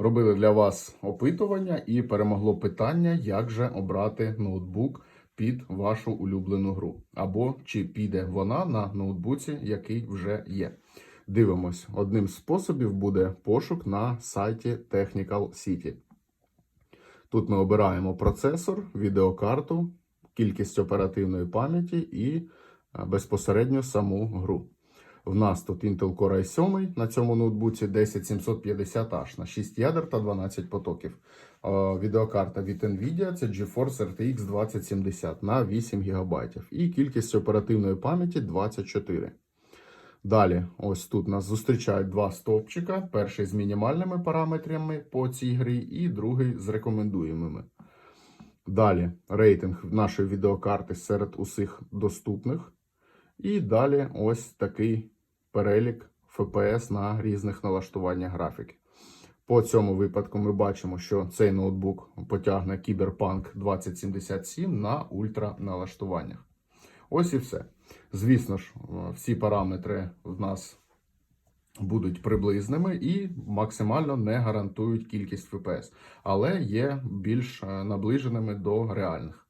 Робили для вас опитування і перемогло питання, як же обрати ноутбук під вашу улюблену гру, або чи піде вона на ноутбуці, який вже є. Дивимось, одним з способів буде пошук на сайті Technical City. Тут ми обираємо процесор, відеокарту, кількість оперативної пам'яті і е, безпосередньо саму гру. В нас тут Intel Core i7 на цьому ноутбуці 10750H на 6 ядер та 12 потоків. Е, Відеокарта від Nvidia це GeForce RTX 2070 на 8 ГБ. І кількість оперативної пам'яті 24. Далі, ось тут нас зустрічають два стовпчика: перший з мінімальними параметрами по цій грі, і другий з рекомендуємими. Далі рейтинг нашої відеокарти серед усіх доступних. І далі ось такий перелік FPS на різних налаштуваннях графіки. По цьому випадку ми бачимо, що цей ноутбук потягне Cyberpunk 2077 на ультра налаштуваннях. Ось і все. Звісно ж, всі параметри в нас будуть приблизними і максимально не гарантують кількість FPS, але є більш е, наближеними до реальних.